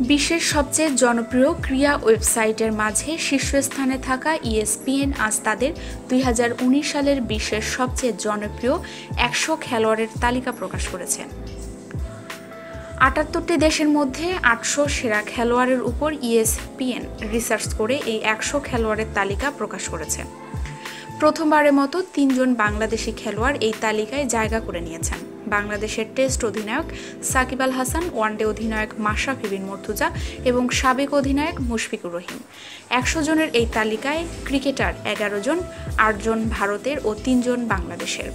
বিশ্বের সবচেয়ে জনপ্রিয় ক্রীড়া ওয়েবসাইটের মাঝে শীর্ষস্থানে থাকা ইএসপিএন আজ তাদের দুই হাজার উনিশ সালের বিশ্বের সবচেয়ে জনপ্রিয় একশো খেলোয়াড়ের তালিকা প্রকাশ করেছে। আটাত্তরটি দেশের মধ্যে আটশো সেরা খেলোয়াড়ের উপর ইএসপিএন রিসার্চ করে এই একশো খেলোয়াড়ের তালিকা প্রকাশ করেছে। প্রথমবারের মতো তিনজন বাংলাদেশি খেলোয়াড় এই তালিকায় জায়গা করে নিয়েছেন। বাংলাদেশের টেস্ট অধিনায়ক সাকিব আল হাসান, ওয়ানডে অধিনায়ক মাশরাফি বিন মর্তুজা এবং সাবেক অধিনায়ক মুশফিকুর রহিম। একশো জনের এই তালিকায় ক্রিকেটার এগারো জন আটজন ভারতের ও তিনজন বাংলাদেশের।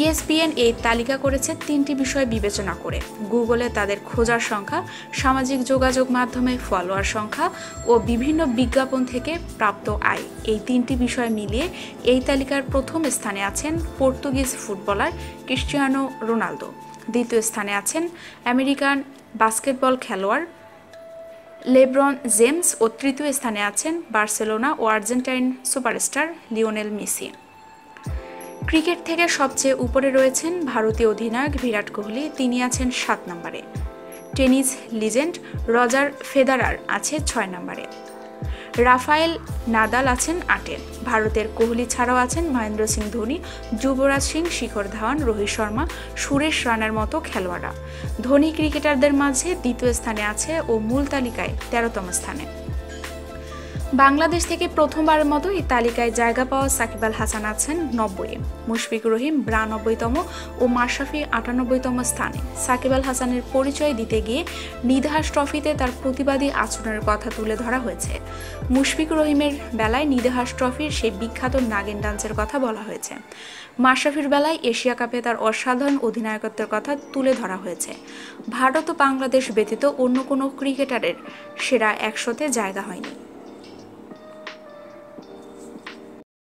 ইএসপিএন এই তালিকা করেছে তিনটি বিষয় বিবেচনা করে। গুগলে তাদের খোঁজার সংখ্যা, সামাজিক যোগাযোগ মাধ্যমে ফলোয়ার সংখ্যা ও বিভিন্ন বিজ্ঞাপন থেকে প্রাপ্ত আয়। এই তিনটি বিষয় মিলিয়ে এই তালিকার প্রথম স্থানে আছেন পর্তুগিজ ফুটবলার ক্রিশ্চিয়ানো রোনালদো। দ্বিতীয় স্থানে আছেন আমেরিকান বাস্কেটবল খেলোয়াড় লেব্রন জেমস ও তৃতীয় স্থানে আছেন বার্সেলোনা ও Argentine superstar Lionel Messi. Cricket থেকে সবচেয়ে উপরে রয়েছেন ভারতীয় অধিনায়ক বিরাট কোহলি। তিনি আছেন সাত নম্বরে। টেনিস লিজেন্ড রজার ফেদারার আছে ছয় নম্বরে। রাফায়েল নাদাল আছেন আটে। ভারতের কোহলি ছাড়াও আছেন মহেন্দ্র সিং ধোনি, যুবরাজ সিং, শিখর ধাওয়ান, রোহিত শর্মা, সুরেশ রানার মতো খেলোয়াড়রা। ধোনি ক্রিকেটারদের মাঝে দ্বিতীয় স্থানে আছে ও মূল তালিকায় তেরোতম স্থানে। বাংলাদেশ থেকে প্রথমবারের মতো এই তালিকায় জায়গা পাওয়া সাকিব আল হাসান আছেন নব্বই মুশফিকুর রহিম বিরানব্বইতম ও মাশরাফি আটানব্বইতম স্থানে। সাকিব আল হাসানের পরিচয় দিতে গিয়ে নিধাস ট্রফিতে তার প্রতিবাদী আচরণের কথা তুলে ধরা হয়েছে। মুশফিকুর রহিমের বেলায় নিদাহাস ট্রফির সেই বিখ্যাত নাগেন ডান্সের কথা বলা হয়েছে। মাশরাফির বেলায় এশিয়া কাপে তার অসাধারণ অধিনায়কত্বের কথা তুলে ধরা হয়েছে। ভারত ও বাংলাদেশ ব্যতীত অন্য কোনো ক্রিকেটারের সেরা একশোতে জায়গা হয়নি।